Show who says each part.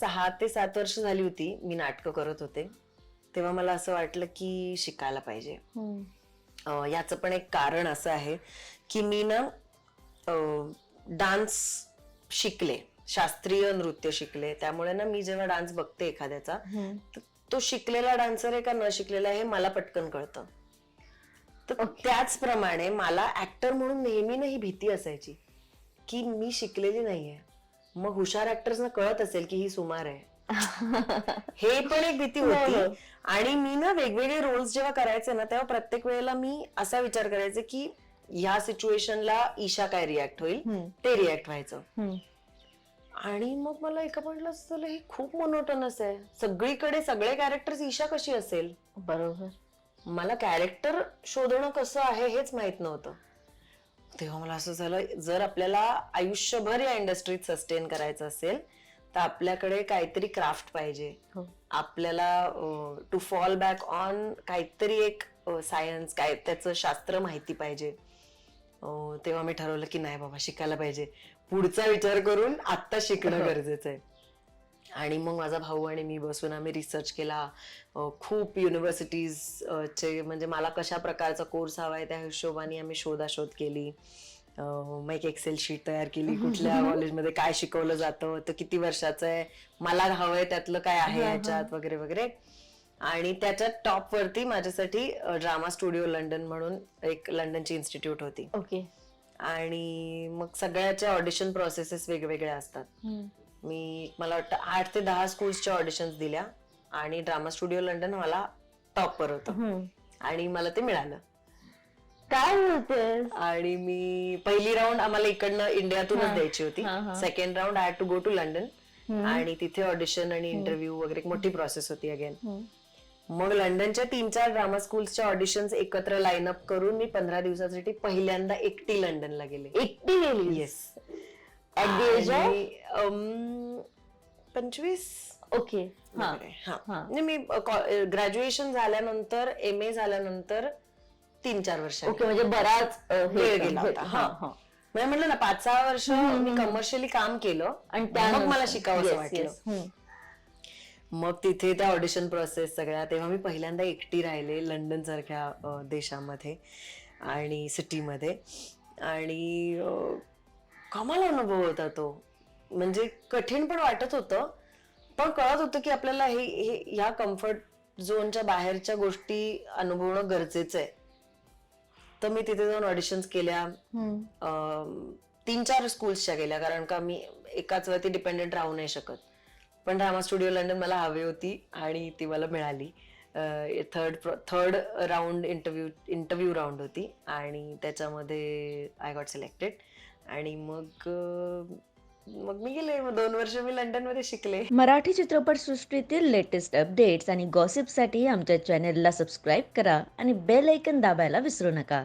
Speaker 1: सहा ते सात वर्ष झाली होती मी नाटकं करत होते. तेव्हा मला असं वाटलं की शिकायला पाहिजे. अं, याचं पण एक कारण असं आहे की मी ना डान्स शिकले शास्त्रीय नृत्य शिकले. त्यामुळे ना मी जेव्हा डान्स बघते एखाद्याचा तर तो शिकलेला डान्सर आहे का न शिकलेला आहे हे मला पटकन कळतं. तर त्याचप्रमाणे मला ऍक्टर म्हणून नेहमी ना ही भीती असायची की मी शिकलेली नाहीये. मग हुशार ऍक्टर्सना कळत असेल की ही सुमार आहे. हे पण एक भीती होती. आणि मी ना वेगवेगळे रोल्स जेव्हा करायचे ना तेव्हा प्रत्येक वेळेला मी असा विचार करायचे की ह्या सिच्युएशनला ईशा काय रिॲक्ट होईल? ते रिॲक्ट व्हायचं. आणि मग मला एका म्हटलं असं हे खूप मोनोटनस आहे. सगळीकडे सगळे कॅरेक्टर्स ईशा कशी असेल?
Speaker 2: बरोबर.
Speaker 1: मला कॅरेक्टर शोधणं कसं आहे हेच माहीत नव्हतं. तेव्हा मला असं झालं जर आपल्याला आयुष्यभर या इंडस्ट्रीत सस्टेन करायचं असेल तर आपल्याकडे काहीतरी क्राफ्ट पाहिजे.
Speaker 2: हो.
Speaker 1: आपल्याला टू फॉल बॅक ऑन काहीतरी एक सायन्स काय त्याचं शास्त्र माहिती पाहिजे. तेव्हा मी ठरवलं की नाही बाबा शिकायला पाहिजे. पुढचा विचार करून आत्ता शिकणं गरजेचं आहे. आणि मग माझा भाऊ आणि मी बसून आम्ही रिसर्च केला. खूप युनिव्हर्सिटीज चे म्हणजे मला कशा प्रकारचा कोर्स हवा आहे त्या हिशोबाने आम्ही शोधाशोध केली. मग एक एक्सेल शीट तयार केली कुठल्या कॉलेजमध्ये काय शिकवलं जातं तर किती वर्षाचं आहे मला हवंय त्यातलं काय आहे याच्यात वगैरे वगैरे. आणि त्याच्यात टॉप वरती माझ्यासाठी ड्रामा स्टुडिओ लंडन म्हणून एक लंडनची इन्स्टिट्यूट होती.
Speaker 2: ओके.
Speaker 1: आणि मग सगळ्याच्या ऑडिशन प्रोसेसेस वेगवेगळ्या असतात. मी मला वाटतं आठ ते दहा स्कूल्सच्या ऑडिशन्स दिल्या आणि ड्रामा स्टुडिओ लंडन मला टॉपवर होतं. आणि मला ते मिळालं.
Speaker 2: काय बोलतेस
Speaker 1: आणि मी पहिली राऊंड आम्हाला इकडनं इंडियातूनच द्यायची होती. Second round I to go to London आणि तिथे ऑडिशन आणि इंटरव्ह्यू वगैरे एक मोठी प्रोसेस होती अगेन मग लंडनच्या तीन चार ड्रामा स्कूल्सच्या ऑडिशन्स एकत्र लाईन अप करून मी पंधरा दिवसासाठी पहिल्यांदा एकटी लंडनला गेले.
Speaker 2: एकटी गेली
Speaker 1: येस पंचवीस
Speaker 2: ओके हा
Speaker 1: वगैरे. हा.
Speaker 2: हा.
Speaker 1: म्हणजे मी ग्रॅज्युएशन झाल्यानंतर एम ए झाल्यानंतर तीन चार वर्ष
Speaker 2: ओके म्हणजे बराच अ, हे
Speaker 1: वेळ गेला
Speaker 2: होता. हा,
Speaker 1: हा.
Speaker 2: हा.
Speaker 1: म्हणजे म्हटलं ना पाच सहा वर्ष मी कमर्शियली काम केलं
Speaker 2: आणि
Speaker 1: मग
Speaker 2: त्यानंतर-
Speaker 1: मला शिकावं
Speaker 2: Yes,
Speaker 1: वाटलं
Speaker 2: yes. हम्म.
Speaker 1: मग तिथे त्या ऑडिशन प्रोसेस सगळ्या तेव्हा मी पहिल्यांदा एकटी राहिले लंडन सारख्या अ, देशामध्ये आणि सिटीमध्ये आणि अ, कमाल अनुभव होता तो म्हणजे कठीण पण वाटत होतं. पण कळत होतं की आपल्याला हे हे- ह्या कम्फर्ट झोनच्या बाहेरच्या गोष्टी अनुभवणं गरजेचं आहे. तर मी तिथे जाऊन ऑडिशन्स केल्या. तीन चार स्कूल्सच्या गेल्या कारण का मी एकाच वरती डिपेंडेंट राहू नाही शकत. पण ड्रामा स्टुडिओ लंडन मला हवी होती आणि ती मला मिळाली. Third third round interview interview round होती आणि त्याच्यामध्ये आय गॉट सिलेक्टेड आणि मग मग मी गेले मग दोन वर्ष मी लंडनमध्ये शिकले.
Speaker 3: मराठी चित्रपट सृष्टीतील लेटेस्ट अपडेट्स आणि गॉसिपसाठी आमच्या चॅनेलला सबस्क्राईब करा आणि बेल ऐकन दाबायला विसरू नका.